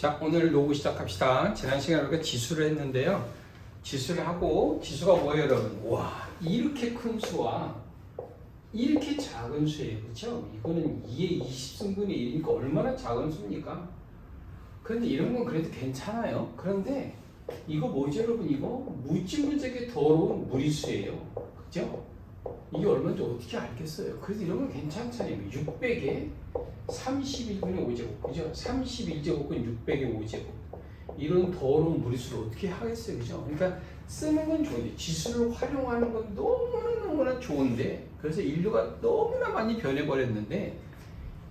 자, 오늘 로그 시작합시다. 지난 시간에 우리가 지수를 했는데요. 지수를 하고, 지수가 뭐예요, 여러분? 와, 이렇게 큰 수와 이렇게 작은 수예요. 그렇죠? 이거는 2의 20승분의 1이니까 얼마나 작은 수입니까? 그런데 이런 건 그래도 괜찮아요. 그런데 이거 뭐죠, 여러분? 이거 무지무지하게 더러운 무리수예요. 그죠? 이게 얼마인지 어떻게 알겠어요? 그래서 이런 건 괜찮잖아요. 600에 31분의 5제곱, 그죠? 31제곱은 600의 5제곱. 이런 더러운 무리수를 어떻게 하겠어요, 그죠? 그러니까 쓰는 건 좋은데 지수를 활용하는 건 너무나 너무나 좋은데 그래서 인류가 너무나 많이 변해버렸는데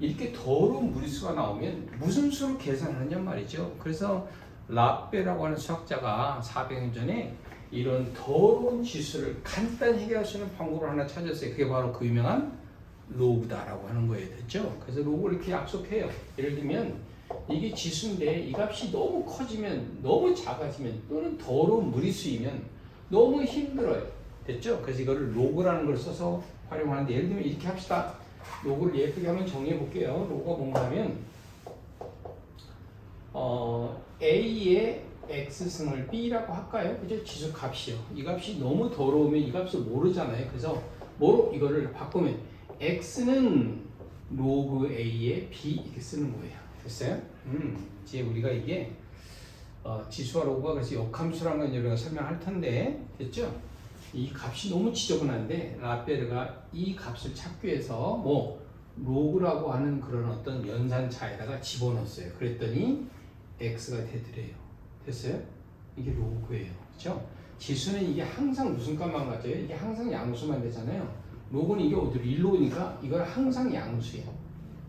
이렇게 더러운 무리수가 나오면 무슨 수로 계산하냐 말이죠. 그래서 라페라고 하는 수학자가 400년 전에 이런 더러운 지수를 간단히 해결할 수 있는 방법을 하나 찾았어요. 그게 바로 그 유명한 로그다라고 하는 거예요. 됐죠? 그래서 로그를 이렇게 약속해요. 예를 들면 이게 지수인데 이 값이 너무 커지면 너무 작아지면 또는 더러운 무리수이면 너무 힘들어요. 됐죠? 그래서 이거를 로그라는 걸 써서 활용하는데 예를 들면 이렇게 합시다. 로그를 예쁘게 한번 정리해 볼게요. 로그가 뭔가 하면 어, A의 X승을 B라고 할까요? 그죠? 지수 값이요. 이 값이 너무 더러우면 이 값을 모르잖아요. 그래서 뭐로 이거를 바꾸면 X는 로그 A의 B 이렇게 쓰는 거예요. 됐어요? 음, 이제 우리가 이게 어, 지수와 로그가 그래서 역함수라는 건 우리가 설명할 텐데 됐죠? 이 값이 너무 지저분한데 라페르가 이 값을 찾기 위해서 뭐 로그라고 하는 그런 어떤 연산차에다가 집어넣었어요. 그랬더니 x가 되더래요. 됐어요? 이게 로그예요. 그렇죠? 지수는 이게 항상 무슨 값만 가져요? 이게 항상 양수만 되잖아요. 로그는 이게 어디로 1로 오니까 이건 항상 양수예요.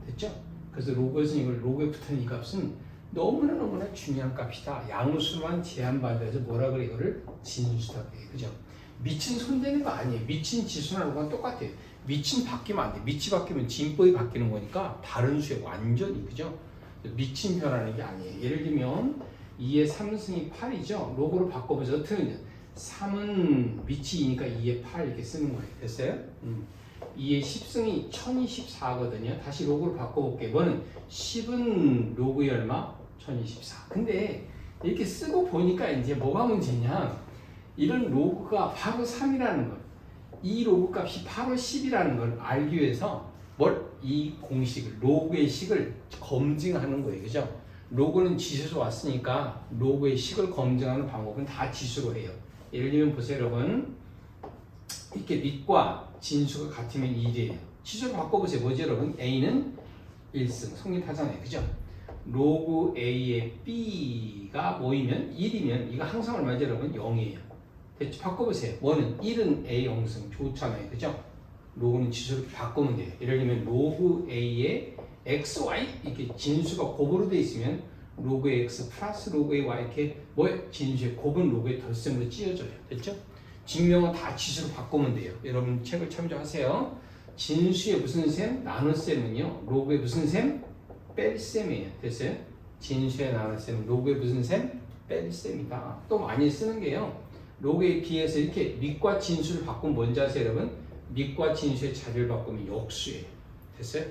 됐죠? 그래서 로그에서 이걸 로그에 붙은 이 값은 너무나 너무나 중요한 값이다. 양수만 제한받아서 뭐라 그래 이거를 진수다 그래. 그죠? 미친 손대는 거 아니에요. 미친 지수나 로그는 똑같아요. 미친 바뀌면 안 돼. 미치 바뀌면 진법이 바뀌는 거니까 다른 수에 완전히 그죠? 미친 변하는 게 아니에요. 예를 들면 2의 3승이 8이죠. 로그를 바꿔보자. 어떻게 되냐? 3은 미치이니까 2의 8 이렇게 쓰는 거예요. 됐어요? 음. 2의 10승이 1024거든요. 다시 로그를 바꿔볼게요. 뭐는 10은 로그의 얼마? 1024. 근데 이렇게 쓰고 보니까 이제 뭐가 문제냐? 이런 로그가 바로 3이라는 것. 이 로그 값이 바로 10이라는 걸 알기 위해서 뭘? 이 공식을, 로그의 식을 검증하는 거예요. 그죠? 로그는 지수에서 왔으니까 로그의 식을 검증하는 방법은 다 지수로 해요. 예를 들면 보세요, 여러분. 이렇게 밑과 진수가 같으면 1이에요. 지수를 바꿔보세요. 뭐지, 여러분? A는 1승, 성립하잖아요. 그죠? 로그 A의 B가 모이면 1이면 이거 항상 얼마죠, 여러분? 0이에요. 됐죠? 바꿔보세요. 뭐는 1은 A 영승 좋잖아요. 그죠? 로그는 지수를 바꾸면 돼요. 예를 들면 로그 A의 X, Y 이렇게 진수가 곱으로 돼 있으면 로그의 X 플러스 로그의 Y 이렇게 뭐에 진수의 곱은 로그의 덧셈으로 찌어져요. 됐죠? 증명은 다 지수로 바꾸면 돼요. 여러분 책을 참조하세요. 진수의 무슨 셈? 나눗셈은요. 로그의 무슨 셈? 뺄셈이에요. 됐어요? 진수의 나눗셈, 로그의 무슨 셈? 뺄셈이다. 또 많이 쓰는 게요. 로그에 비해서 이렇게 밑과 진수를 바꾸면 뭔지 아세요, 여러분? 밑과 진수의 자리를 바꾸면 역수예요. 됐어요?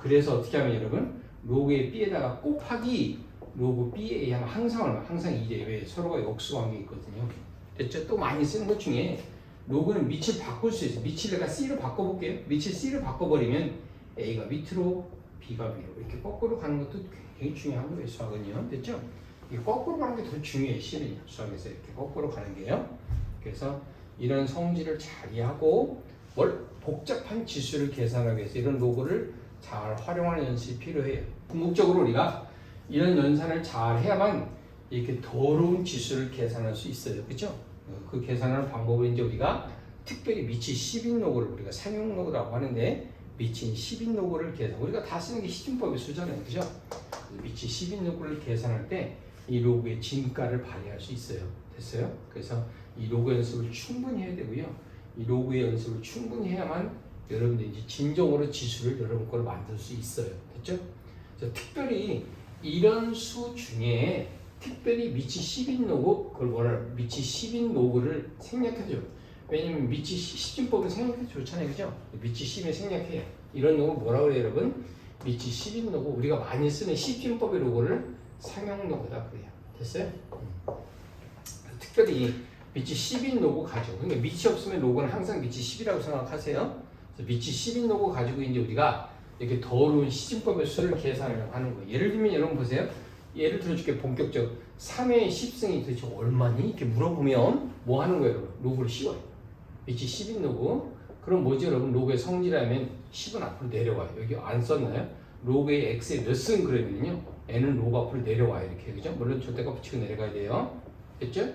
그래서 어떻게 하면 여러분? 로그의 b에다가 곱하기 로그 b에 하면 항상 얼마? 항상 2래. 왜? 서로가 역수 관계 있거든요. 됐죠? 또 많이 쓰는 것 중에 로그는 밑을 바꿀 수 있어요. 밑을 내가 c로 바꿔볼게요. 밑을 c를 바꿔버리면 a가 밑으로 b가 위로 이렇게 거꾸로 가는 것도 굉장히 중요한 거예요. 수학은요. 됐죠? 이 거꾸로 가는 게 더 중요해 실은요 수학에서 이렇게 거꾸로 가는 게요 그래서 이런 성질을 잘 이해하고 뭘 복잡한 지수를 계산하기 위해서 이런 로그를 잘 활용하는 연습이 필요해요 궁극적으로 우리가 이런 연산을 잘 해야만 이렇게 더러운 지수를 계산할 수 있어요 그죠 그 계산하는 방법은 이제 우리가 특별히 미치 10인 로그를 우리가 상용 로그라고 하는데 미친 10인 로그를 계산 우리가 다 쓰는 게 시중법의 수잖아요 그죠 미치 10인 로그를 계산할 때 이 로그의 진가를 발휘할 수 있어요. 됐어요? 그래서 이 로그 연습을 충분히 해야 되고요. 이 로그의 연습을 충분히 해야만 여러분들이 이제 진정으로 지수를 여러분 걸 만들 수 있어요. 됐죠? 특별히 이런 수 중에 특별히 미치 10인 로그 그걸 뭐라 미치 10인 로그를 생략해줘. 왜냐면 미치 시준법은 생략해도 좋잖아요. 그죠? 미치 10에 생략해요. 이런 로그 뭐라 그래요, 여러분? 미치 10인 로그 우리가 많이 쓰는 시준법의 로그를 상용 로그다 그래요. 됐어요? 음. 특별히 밑이 10인 로고 가지고 그러니까 밑이 없으면 로고는 항상 밑이 10이라고 생각하세요. 밑이 10인 로고 가지고 이제 우리가 이렇게 더러운 시진법의 수를 계산을 하는 거예요. 예를 들면 여러분 보세요. 예를 들어줄게 본격적 3의 10승이 도대체 얼마니? 이렇게 물어보면 뭐 하는 거예요? 로그를 씌워요. 밑이 10인 로그. 그럼 뭐지, 여러분? 로그의 성질하면 10은 앞으로 내려와요. 여기 안 썼나요? 로그의 x에 몇승 그러면요. n은 로그 앞으로 내려와요. 이렇게. 그죠? 물론 절대값 붙이고 내려가야 돼요. 됐죠?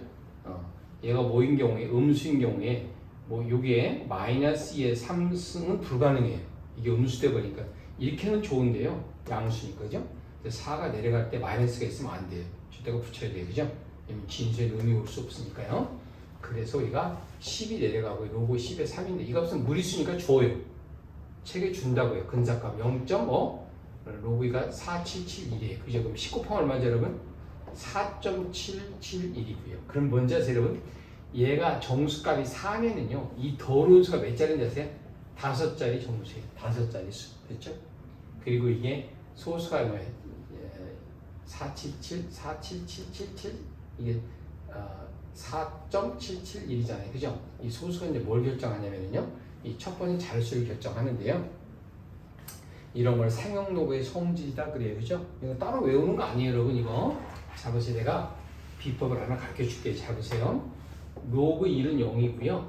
어. 얘가 뭐인 경우에, 음수인 경우에, 뭐, 요게 마이너스 2의 3승은 불가능해요. 이게 음수돼 버리니까. 이렇게는 좋은데요. 양수니까. 그죠? 4가 내려갈 때 마이너스가 있으면 안 돼요. 절대가 붙여야 돼요. 그죠? 진수에 의미 올 수 없으니까요. 그래서 우리가 10이 내려가고 로고 10에 3인데 이 값은 무리수니까 줘요. 책에 준다고요. 근사값 0.5 로그가 4771이에요. 그죠? 그럼 19판 얼마죠 여러분? 4.771이고요. 그럼 뭔지 아세요 여러분? 얘가 정수값이 4면은요. 이 더러운 수가 몇 자리인지 아세요? 다섯 자리 정수예요. 다섯 자리 수. 됐죠? 그리고 이게 소수가 뭐예요? 477, 47777 이게 어, 4.771이잖아요. 그죠? 이 소수가 이제 뭘 결정하냐면요. 이 첫 번째 자릿수를 결정하는데요. 이런 걸 상용 로그의 성질이다 그래요. 그죠? 이거 따로 외우는 거 아니에요, 여러분. 이거. 자, 보세요. 내가 비법을 하나 가르쳐 줄게요. 잘 보세요. 로그 1은 0이고요.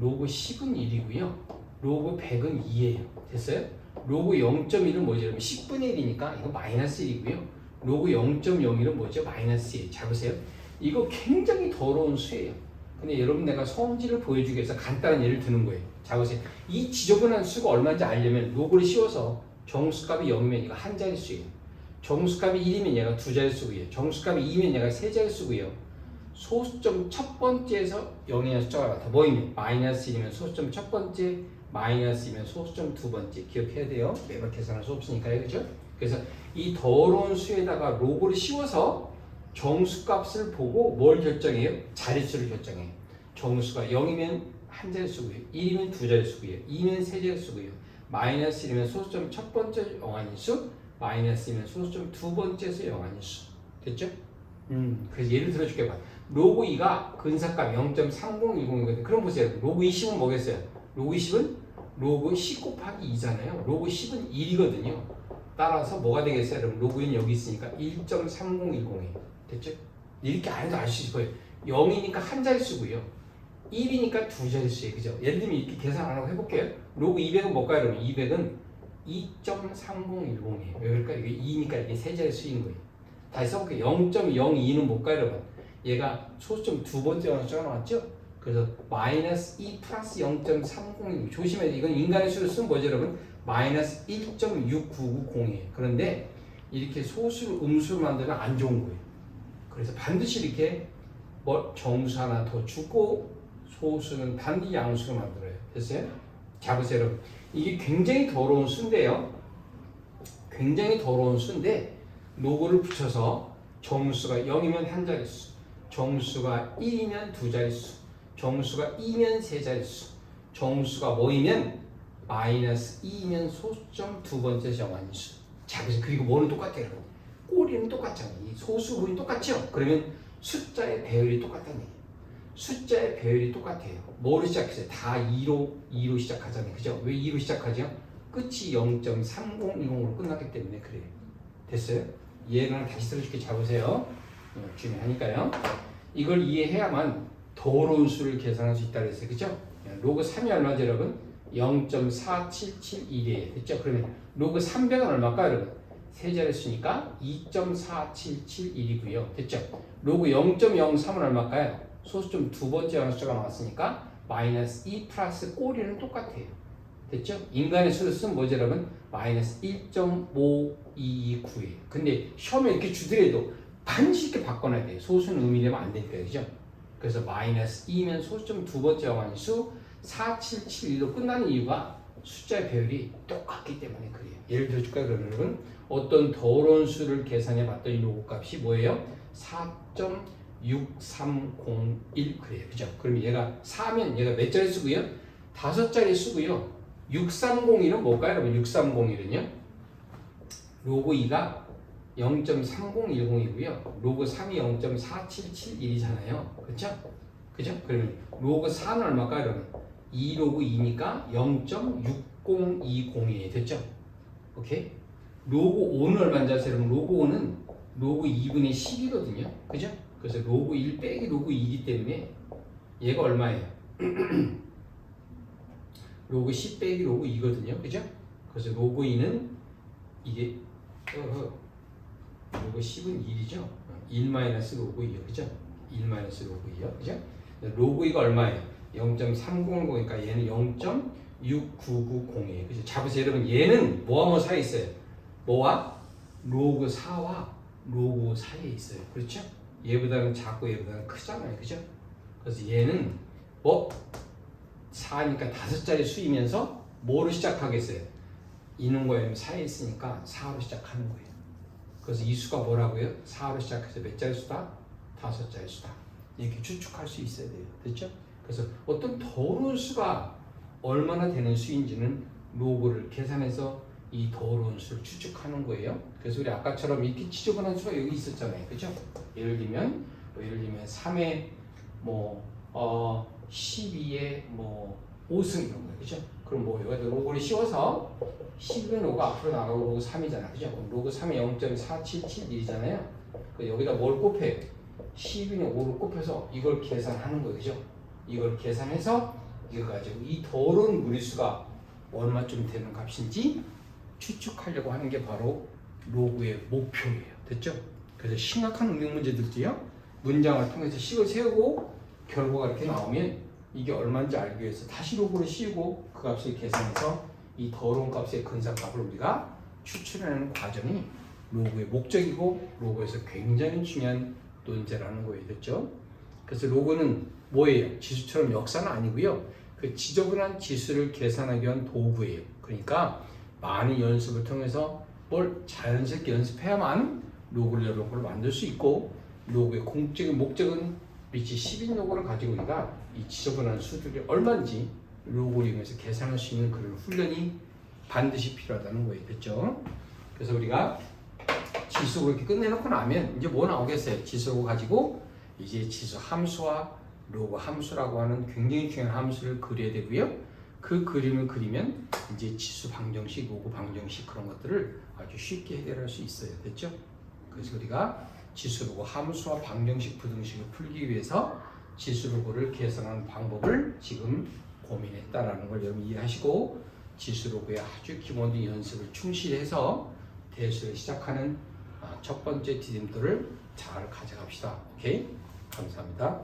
로그 10은 1이고요. 로그 100은 2예요. 됐어요? 로그 0.1은 뭐죠? 여러분 10분의 1이니까 이거 마이너스 1이고요. 로그 0.01은 뭐죠? 마이너스 1. 잘 보세요. 이거 굉장히 더러운 수예요. 근데 여러분 내가 성질을 보여주기 위해서 간단한 예를 드는 거예요. 자 보세요. 이 지저분한 수가 얼마인지 알려면 로그를 씌워서 정수값이 0이면 이거 한 자릿수예요. 정수값이 1이면 얘가 두 자릿수고요. 정수값이 2면 얘가 세 자릿수고요. 소수점 첫 번째에서 0이라는 숫자가 나타. 뭐이면 마이너스 1이면 소수점 첫 번째, 마이너스이면 소수점 두 번째 기억해야 돼요. 매번 계산할 수 없으니까요, 그죠? 그래서 이 더러운 수에다가 로고를 씌워서 정수값을 보고 뭘 결정해요? 자릿수를 결정해요. 정수가 0이면 한 자릿수고요. 1이면 두 자릿수고요. 2면 세 자릿수고요. 마이너스 1이면 소수점 첫 번째 영한인 수, 마이너스이면 소수점 두 번째에서 영한인 수. 됐죠? 음, 그래서 예를 들어줄게 봐. 로그 2가 근사값 0.3010이거든. 그럼 보세요. 로그 20은 뭐겠어요? 로그 20은 로그 10 곱하기 2잖아요. 로그 10은 1이거든요. 따라서 뭐가 되겠어요? 여러분 로그 1은 여기 있으니까 1.3010이에요. 됐죠? 이렇게 안 해도 알수 거예요. 0이니까 한 자릿수고요. 1이니까 두 자릿수예요. 그죠? 예를 들면 이렇게 계산 안 하고 해볼게요. 로그 200은 뭘까요, 여러분? 200은 2.3010이에요. 왜 그럴까요? 이게 2니까 이게 세 자릿수인 거예요. 다시 써볼게요. 0.02는 뭘까요, 여러분? 얘가 소수점 두 번째 원수가 나왔죠? 그래서 마이너스 2 플러스 0.306 조심해야 돼. 이건 인간의 수를 쓰면 뭐죠, 여러분? 마이너스 1.6990이에요. 그런데 이렇게 소수를 음수로 만들면 안 좋은 거예요. 그래서 반드시 이렇게 뭐 정수 하나 더 주고 소수는 반드시 양수로 만들어요. 됐어요? 자 보세요, 여러분. 이게 굉장히 더러운 수인데요. 굉장히 더러운 수인데 로고를 붙여서 정수가 0이면 한 자릿수, 정수가 1이면 두 자릿수, 정수가 2면 세 자릿수, 정수가 뭐이면 마이너스 2면 소수점 두 번째 정한수. 자, 그래서 그리고 뭐는 똑같아요. 여러분. 꼬리는 똑같잖아요. 이 소수 부분이 똑같죠? 그러면 숫자의 배열이 똑같다는 얘기예요. 숫자의 배열이 똑같아요. 뭐로 시작했어요? 다 2로 2로 시작하잖아요. 그죠? 왜 2로 시작하죠? 끝이 0.3020으로 끝났기 때문에 그래요. 됐어요? 이해를 다시 들어줄게 잡으세요. 어, 중요하니까요. 이걸 이해해야만 더러운 수를 계산할 수 있다 그랬어요. 그죠? 로그 3이 얼마죠, 여러분? 0.4771이에요. 됐죠? 그러면 로그 300은 얼마일까요, 여러분? 세 자릿수니까 2.4771이고요. 됐죠? 로그 0.03은 얼마일까요? 소수점 두 번째 연수가 나왔으니까 마이너스 2 플러스 꼬리는 똑같아요. 됐죠? 인간의 수를 쓰면 뭐죠, 여러분? 마이너스 1.529예요. 근데 시험에 이렇게 주더라도 반드시 바꿔놔야 돼요. 소수는 의미되면 안 되니까, 그죠? 그래서 마이너스 2면 소수점 두 번째 영한수 4771로 끝나는 이유가 숫자의 배열이 똑같기 때문에 그래요. 예를 들어줄까요, 여러분? 어떤 더러운 수를 계산해 봤더니 요거 값이 뭐예요? 4.6301 그래요. 그죠? 그럼 얘가 4면 얘가 몇 자리 수고요? 다섯 자리 수고요. 6301은 뭘까요, 여러분? 6301은요? 로고 2가 0.3010이고요. 로그 3이 0.4771이잖아요. 그렇죠? 그죠? 그러면 로그 4는 얼마일까요? 그러면 2 로그 2니까 0.6020이에요. 됐죠? 오케이? 로그 5는 얼마인지 아세요? 그러면 로그 5는 로그 2분의 10이거든요. 그죠? 그래서 로그 1 빼기 로그 2이기 때문에 얘가 얼마예요? 로그 10 빼기 로그 2거든요. 그죠? 그래서 로그 2는 이게 어 허, 로그 10은 1이죠. 1 마이너스 로그 2요. 그죠? 1 마이너스 로그 2요. 그죠? 로그 2가 얼마예요? 0.300이니까 얘는 0.6990이에요. 그죠? 잡으세요. 여러분 얘는 뭐와 뭐 사이에 있어요? 뭐와? 로그 4와 로그 사이에 있어요. 그렇죠? 얘보다는 작고 얘보다는 크잖아요. 그죠? 그래서 얘는 뭐 4니까 다섯 자리 수이면서 뭐로 시작하겠어요? 이놈과 얘는 사이에 있으니까 4로 시작하는 거예요. 그래서 이 수가 뭐라고요? 4로 시작해서 몇 자리 수다? 다섯 자리 수다. 이렇게 추측할 수 있어야 돼요. 됐죠? 그래서 어떤 더러운 수가 얼마나 되는 수인지는 로그를 계산해서 이 더러운 수를 추측하는 거예요. 그래서 우리 아까처럼 이렇게 지저분한 수가 여기 있었잖아요. 그죠? 예를 들면 뭐 예를 들면 3의 뭐 어, 12의 뭐 5승 이런 거 그죠? 그럼 뭐 여기다 로그를 씌워서 10은 로그 앞으로 나가고 로그 3이잖아. 그죠? 로그 3이 0.4771이잖아요. 그 여기다 뭘 곱해? 10이는 5를 곱해서 이걸 계산하는. 그죠? 이걸 계산해서 이거 가지고 이 더러운 무리수가 얼마쯤 되는 값인지 추측하려고 하는 게 바로 로그의 목표예요. 됐죠? 그래서 심각한 응용 문제들도요. 문장을 통해서 식을 세우고 결과가 이렇게 나오면 이게 얼마인지 알기 위해서 다시 로그를 씌우고 그 값을 계산해서 이 더러운 값의 근사값을 우리가 추출하는 과정이 로그의 목적이고 로그에서 굉장히 중요한 논제라는 거예요. 됐죠? 그래서 로그는 뭐예요? 지수처럼 역사는 아니고요. 그 지저분한 지수를 계산하기 위한 도구예요. 그러니까 많은 연습을 통해서 뭘 자연스럽게 연습해야만 로그를 여러분을 만들 수 있고 로그의 공적인 목적은 미치 10인 로그를 가지고 우리가 이 지저분한 수들이 얼마인지 로그를 이용해서 계산할 수 있는 그런 훈련이 반드시 필요하다는 거예요. 됐죠? 그래서 우리가 지수 그렇게 끝내놓고 나면 이제 뭐 나오겠어요? 지수로 가지고 이제 지수 함수와 로그 함수라고 하는 굉장히 중요한 함수를 그려야 되고요. 그 그림을 그리면 이제 지수 방정식, 로그 방정식 그런 것들을 아주 쉽게 해결할 수 있어요. 됐죠? 그래서 우리가 지수 로그 함수와 방정식, 부등식을 풀기 위해서 지수 로그를 계산하는 방법을 지금 고민했다라는 걸 여러분 이해하시고 지수 로그의 아주 기본적인 연습을 충실해서 대수를 시작하는 아, 첫 번째 디딤돌을 잘 가져갑시다. 오케이? 감사합니다.